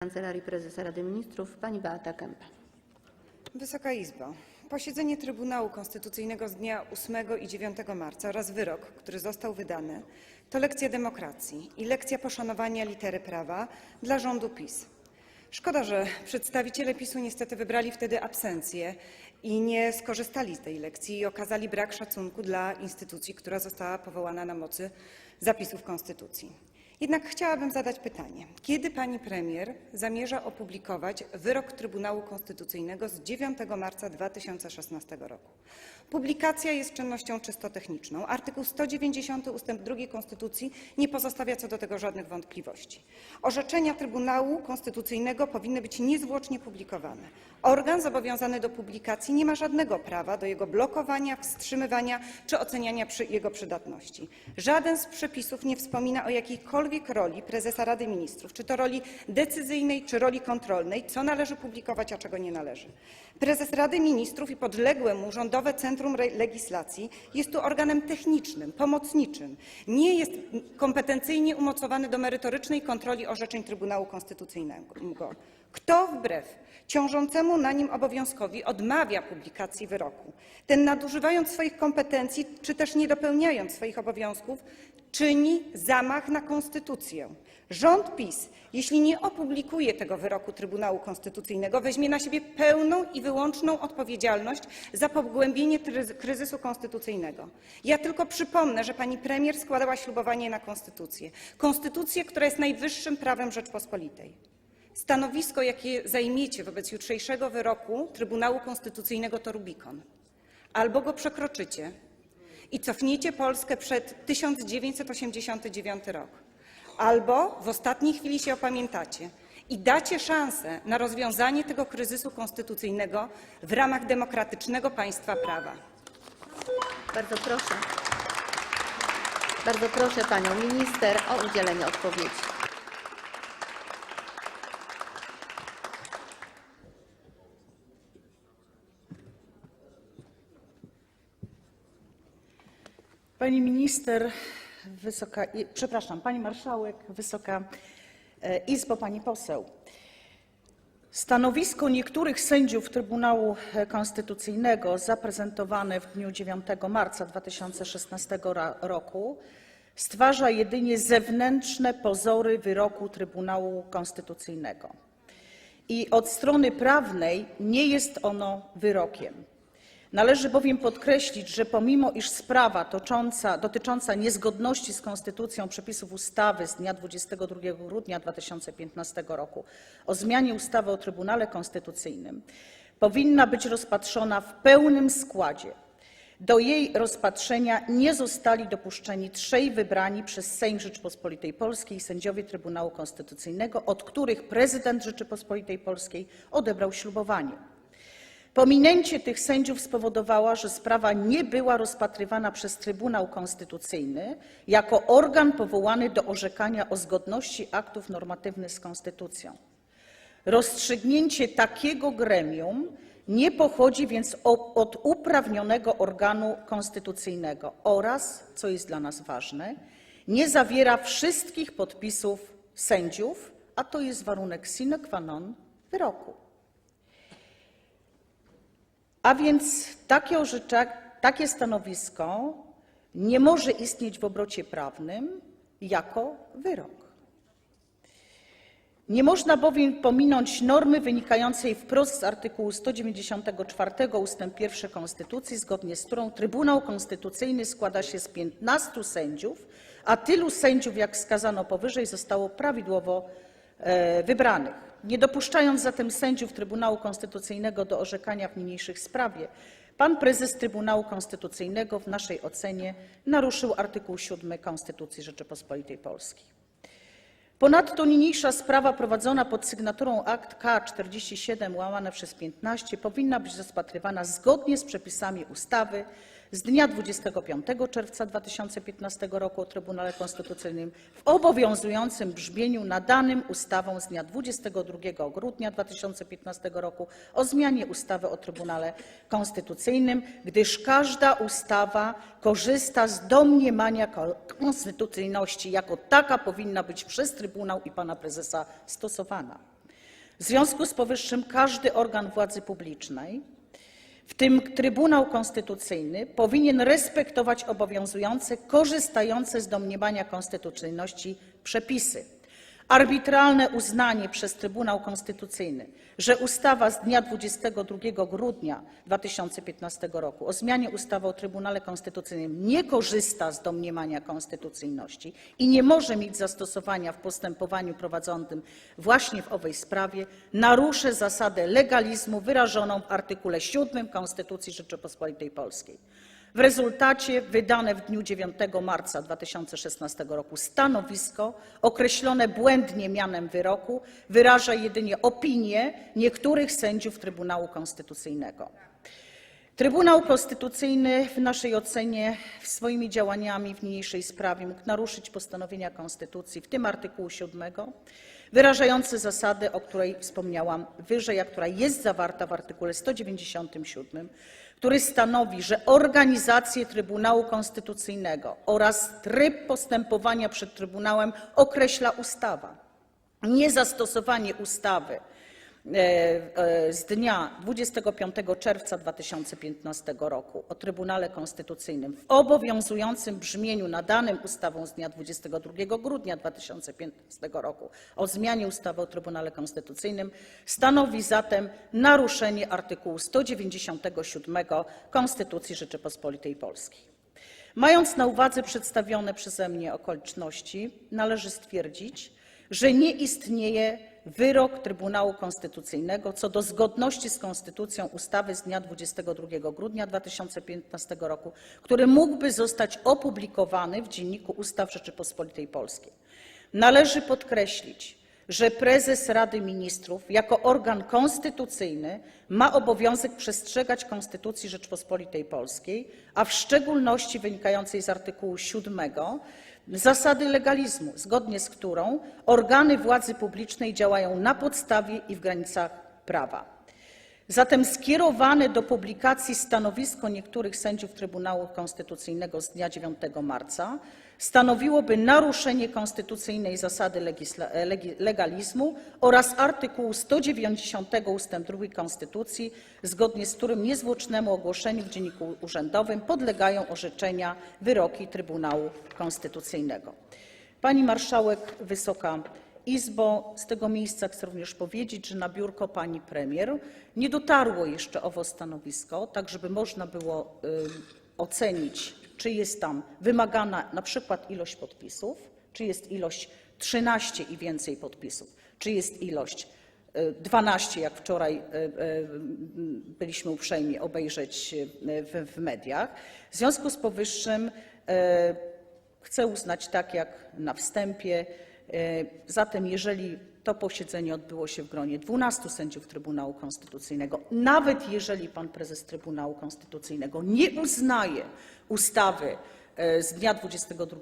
Kancelarii Prezesa Rady Ministrów pani Beata Kempa. Wysoka Izbo, posiedzenie Trybunału Konstytucyjnego z dnia 8 i 9 marca oraz wyrok, który został wydany, to lekcja demokracji i lekcja poszanowania litery prawa dla rządu PiS. Szkoda, że przedstawiciele PiSu niestety wybrali wtedy absencję i nie skorzystali z tej lekcji i okazali brak szacunku dla instytucji, która została powołana na mocy zapisów Konstytucji. Jednak chciałabym zadać pytanie. Kiedy pani premier zamierza opublikować wyrok Trybunału Konstytucyjnego z 9 marca 2016 roku? Publikacja jest czynnością czysto techniczną. Artykuł 190 ust. 2 Konstytucji nie pozostawia co do tego żadnych wątpliwości. Orzeczenia Trybunału Konstytucyjnego powinny być niezwłocznie publikowane. Organ zobowiązany do publikacji nie ma żadnego prawa do jego blokowania, wstrzymywania czy oceniania przy jego przydatności. Żaden z przepisów nie wspomina o jakiejkolwiek roli prezesa Rady Ministrów, czy to roli decyzyjnej, czy roli kontrolnej, co należy publikować, a czego nie należy. Prezes Rady Ministrów i podległe mu Rządowe Centrum Legislacji jest tu organem technicznym, pomocniczym. Nie jest kompetencyjnie umocowany do merytorycznej kontroli orzeczeń Trybunału Konstytucyjnego. Kto wbrew ciążącemu na nim obowiązkowi odmawia publikacji wyroku, ten nadużywając swoich kompetencji, czy też nie dopełniając swoich obowiązków, czyni zamach na konstytucję. Rząd PiS, jeśli nie opublikuje tego wyroku Trybunału Konstytucyjnego, weźmie na siebie pełną i wyłączną odpowiedzialność za pogłębienie kryzysu konstytucyjnego. Ja tylko przypomnę, że pani premier składała ślubowanie na konstytucję. Konstytucję, która jest najwyższym prawem Rzeczpospolitej. Stanowisko, jakie zajmiecie wobec jutrzejszego wyroku Trybunału Konstytucyjnego, to Rubikon. Albo go przekroczycie i cofniecie Polskę przed 1989 rok, albo w ostatniej chwili się opamiętacie i dacie szansę na rozwiązanie tego kryzysu konstytucyjnego w ramach demokratycznego państwa prawa. Bardzo proszę. Bardzo proszę panią minister o udzielenie odpowiedzi. Pani minister, wysoka, przepraszam, pani marszałek, wysoka e, Izbo, pani poseł. Stanowisko niektórych sędziów Trybunału e, Konstytucyjnego zaprezentowane w dniu 9 marca 2016 ra- roku stwarza jedynie zewnętrzne pozory wyroku Trybunału Konstytucyjnego. I od strony prawnej nie jest ono wyrokiem. Należy bowiem podkreślić, że pomimo iż sprawa tocząca, dotycząca niezgodności z konstytucją przepisów ustawy z dnia 22 grudnia 2015 roku o zmianie ustawy o Trybunale Konstytucyjnym powinna być rozpatrzona w pełnym składzie, do jej rozpatrzenia nie zostali dopuszczeni trzej wybrani przez Sejm Rzeczypospolitej Polskiej sędziowie Trybunału Konstytucyjnego, od których prezydent Rzeczypospolitej Polskiej odebrał ślubowanie. Pominięcie tych sędziów spowodowało, że sprawa nie była rozpatrywana przez Trybunał Konstytucyjny jako organ powołany do orzekania o zgodności aktów normatywnych z konstytucją. Rozstrzygnięcie takiego gremium nie pochodzi więc od uprawnionego organu konstytucyjnego oraz, co jest dla nas ważne, nie zawiera wszystkich podpisów sędziów, a to jest warunek sine qua non wyroku. A więc takie, takie stanowisko nie może istnieć w obrocie prawnym jako wyrok. Nie można bowiem pominąć normy wynikającej wprost z artykułu 194 ust. 1 Konstytucji, zgodnie z którą Trybunał Konstytucyjny składa się z 15 sędziów, a tylu sędziów, jak wskazano powyżej, zostało prawidłowo e, wybranych. Nie dopuszczając zatem sędziów Trybunału Konstytucyjnego do orzekania w niniejszych sprawie, pan prezes Trybunału Konstytucyjnego w naszej ocenie naruszył artykuł 7 Konstytucji Rzeczypospolitej Polskiej. Ponadto niniejsza sprawa prowadzona pod sygnaturą akt K 47 łamane przez 15 powinna być rozpatrywana zgodnie z przepisami ustawy z dnia 25 czerwca 2015 roku o Trybunale Konstytucyjnym w obowiązującym brzmieniu nadanym ustawą z dnia 22 grudnia 2015 roku o zmianie ustawy o Trybunale Konstytucyjnym, gdyż każda ustawa korzysta z domniemania ko- konstytucyjności. Jako taka powinna być przez Trybunał i pana prezesa stosowana. W związku z powyższym każdy organ władzy publicznej, w tym Trybunał Konstytucyjny, powinien respektować obowiązujące, korzystające z domniemania konstytucyjności przepisy. Arbitralne uznanie przez Trybunał Konstytucyjny, że ustawa z dnia 22 grudnia 2015 roku o zmianie ustawy o Trybunale Konstytucyjnym nie korzysta z domniemania konstytucyjności i nie może mieć zastosowania w postępowaniu prowadzonym właśnie w owej sprawie, naruszy zasadę legalizmu wyrażoną w artykule 7 Konstytucji Rzeczypospolitej Polskiej. W rezultacie wydane w dniu 9 marca 2016 roku stanowisko, określone błędnie mianem wyroku, wyraża jedynie opinię niektórych sędziów Trybunału Konstytucyjnego. Trybunał Konstytucyjny w naszej ocenie swoimi działaniami w niniejszej sprawie mógł naruszyć postanowienia Konstytucji, w tym artykułu 7, wyrażający zasadę, o której wspomniałam wyżej, a która jest zawarta w artykule 197, który stanowi, że organizację Trybunału Konstytucyjnego oraz tryb postępowania przed Trybunałem określa ustawa. Niezastosowanie ustawy e, e, z dnia 25 czerwca 2015 roku o Trybunale Konstytucyjnym w obowiązującym brzmieniu nadanym ustawą z dnia 22 grudnia 2015 roku o zmianie ustawy o Trybunale Konstytucyjnym stanowi zatem naruszenie artykułu 197 Konstytucji Rzeczypospolitej Polskiej. Mając na uwadze przedstawione przeze mnie okoliczności, należy stwierdzić, że nie istnieje wyrok Trybunału Konstytucyjnego co do zgodności z konstytucją ustawy z dnia 22 grudnia 2015 roku, który mógłby zostać opublikowany w Dzienniku Ustaw Rzeczypospolitej Polskiej. Należy podkreślić, że prezes Rady Ministrów jako organ konstytucyjny ma obowiązek przestrzegać Konstytucji Rzeczypospolitej Polskiej, a w szczególności wynikającej z artykułu 7 zasady legalizmu, zgodnie z którą organy władzy publicznej działają na podstawie i w granicach prawa. Zatem skierowane do publikacji stanowisko niektórych sędziów Trybunału Konstytucyjnego z dnia 9 marca stanowiłoby naruszenie konstytucyjnej zasady legi- legalizmu oraz artykułu 190 ust. 2 Konstytucji, zgodnie z którym niezwłocznemu ogłoszeniu w Dzienniku Urzędowym podlegają orzeczenia, wyroki Trybunału Konstytucyjnego. Pani Marszałek, Wysoka Izbo, z tego miejsca chcę również powiedzieć, że na biurko pani premier nie dotarło jeszcze owo stanowisko, tak żeby można było ocenić, czy jest tam wymagana na przykład ilość podpisów, czy jest ilość 13 i więcej podpisów, czy jest ilość y, 12, jak wczoraj y, y, byliśmy uprzejmi obejrzeć w, mediach. W związku z powyższym Chcę uznać tak jak na wstępie. E, Zatem jeżeli to posiedzenie odbyło się w gronie 12 sędziów Trybunału Konstytucyjnego, nawet jeżeli pan prezes Trybunału Konstytucyjnego nie uznaje ustawy e, z dnia 22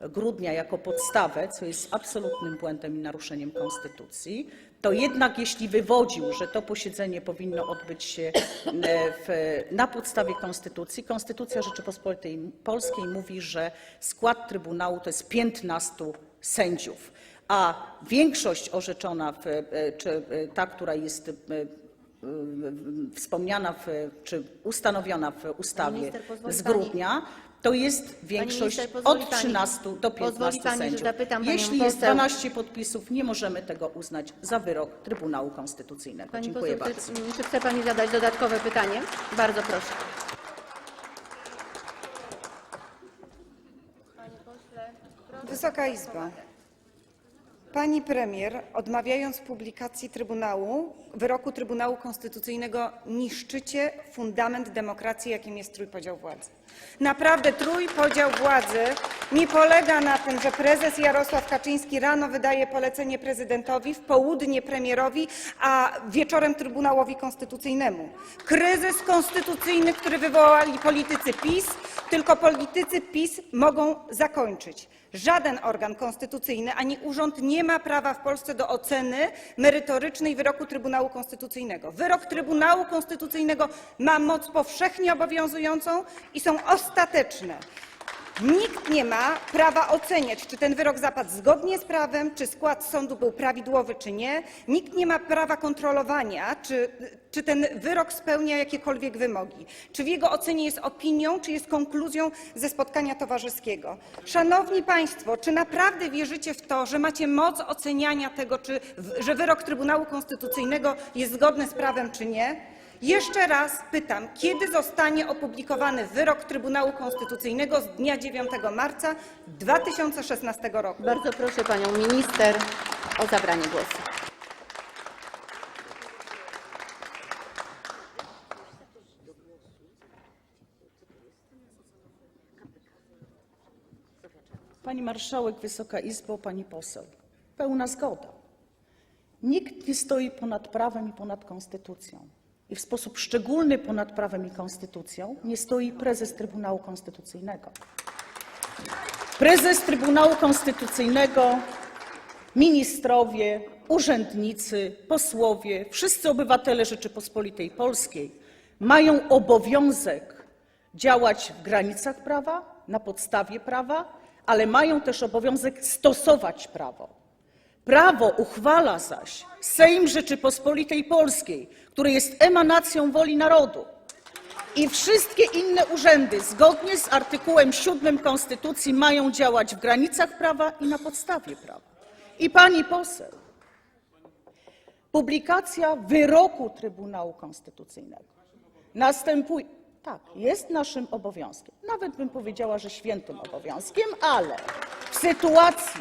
grudnia jako podstawę, co jest absolutnym błędem i naruszeniem konstytucji, to jednak jeśli wywodził, że to posiedzenie powinno odbyć się e, w, na podstawie konstytucji, Konstytucja Rzeczypospolitej Polskiej mówi, że skład Trybunału to jest 15 sędziów, a większość orzeczona, w, e, czy e, ta, która jest e, wspomniana w, czy ustanowiona w ustawie minister, z pani- grudnia, to jest większość minister, od pani- 13 do pozwoli 15 pani, sędziów. zapytam Jeśli jest poseł- 12 podpisów, nie możemy tego uznać za wyrok Trybunału Konstytucyjnego. Pani Dziękuję poseł, bardzo. czy chce Pani zadać dodatkowe pytanie? Bardzo proszę. Wysoka Izbo, Pani premier, odmawiając publikacji Trybunału, wyroku Trybunału Konstytucyjnego, niszczycie fundament demokracji, jakim jest trójpodział władzy. Naprawdę trójpodział władzy nie polega na tym, że prezes Jarosław Kaczyński rano wydaje polecenie prezydentowi, w południe premierowi, a wieczorem Trybunałowi Konstytucyjnemu. Kryzys konstytucyjny, który wywołali politycy PiS, tylko politycy PiS mogą zakończyć. Żaden organ konstytucyjny ani urząd nie ma prawa w Polsce do oceny merytorycznej wyroku Trybunału Konstytucyjnego. Wyrok Trybunału Konstytucyjnego ma moc powszechnie obowiązującą i są ostateczne. Nikt nie ma prawa oceniać, czy ten wyrok zapadł zgodnie z prawem, czy skład sądu był prawidłowy, czy nie. Nikt nie ma prawa kontrolowania, czy, czy ten wyrok spełnia jakiekolwiek wymogi, czy w jego ocenie jest opinią, czy jest konkluzją ze spotkania towarzyskiego. Szanowni Państwo, czy naprawdę wierzycie w to, że macie moc oceniania tego, czy, że wyrok Trybunału Konstytucyjnego jest zgodny z prawem, czy nie? Jeszcze raz pytam, kiedy zostanie opublikowany wyrok Trybunału Konstytucyjnego z dnia 9 marca 2016 roku? Bardzo proszę panią minister o zabranie głosu. Pani marszałek, Wysoka Izbo, pani poseł. Pełna zgoda. Nikt nie stoi ponad prawem i ponad konstytucją. I w sposób szczególny ponad prawem i konstytucją nie stoi prezes Trybunału Konstytucyjnego. Prezes Trybunału Konstytucyjnego, ministrowie, urzędnicy, posłowie, wszyscy obywatele Rzeczypospolitej Polskiej mają obowiązek działać w granicach prawa, na podstawie prawa, ale mają też obowiązek stosować prawo. Prawo uchwala zaś Sejm Rzeczypospolitej Polskiej, który jest emanacją woli narodu. I wszystkie inne urzędy, zgodnie z artykułem 7 Konstytucji, mają działać w granicach prawa i na podstawie prawa. I pani poseł, publikacja wyroku Trybunału Konstytucyjnego następuje. Tak, jest naszym obowiązkiem. Nawet bym powiedziała, że świętym obowiązkiem, ale w sytuacji,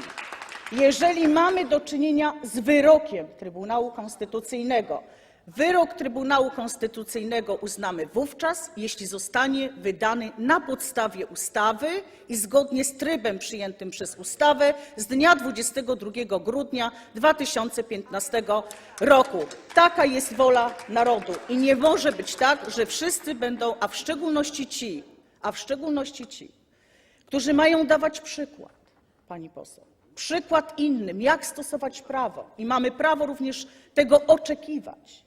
jeżeli mamy do czynienia z wyrokiem Trybunału Konstytucyjnego, wyrok Trybunału Konstytucyjnego uznamy wówczas, jeśli zostanie wydany na podstawie ustawy i zgodnie z trybem przyjętym przez ustawę z dnia 22 grudnia 2015 roku. Taka jest wola narodu i nie może być tak, że wszyscy będą, a w szczególności ci, a w szczególności ci, którzy mają dawać przykład, pani poseł, przykład innym, jak stosować prawo i mamy prawo również tego oczekiwać.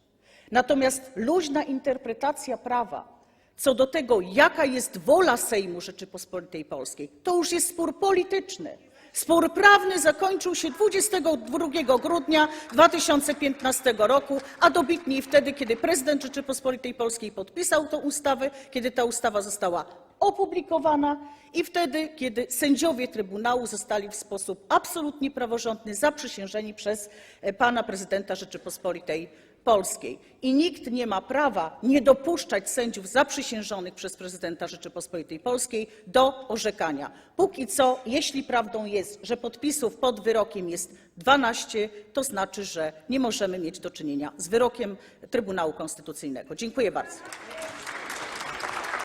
Natomiast luźna interpretacja prawa co do tego, jaka jest wola Sejmu Rzeczypospolitej Polskiej, to już jest spór polityczny. Spór prawny zakończył się 22 grudnia 2015 roku, a dobitniej wtedy, kiedy prezydent Rzeczypospolitej Polskiej podpisał tę ustawę, kiedy ta ustawa została opublikowana i wtedy, kiedy sędziowie Trybunału zostali w sposób absolutnie praworządny zaprzysiężeni przez e, pana prezydenta Rzeczypospolitej Polskiej. I nikt nie ma prawa nie dopuszczać sędziów zaprzysiężonych przez prezydenta Rzeczypospolitej Polskiej do orzekania. Póki co, jeśli prawdą jest, że podpisów pod wyrokiem jest 12, to znaczy, że nie możemy mieć do czynienia z wyrokiem Trybunału Konstytucyjnego. Dziękuję bardzo.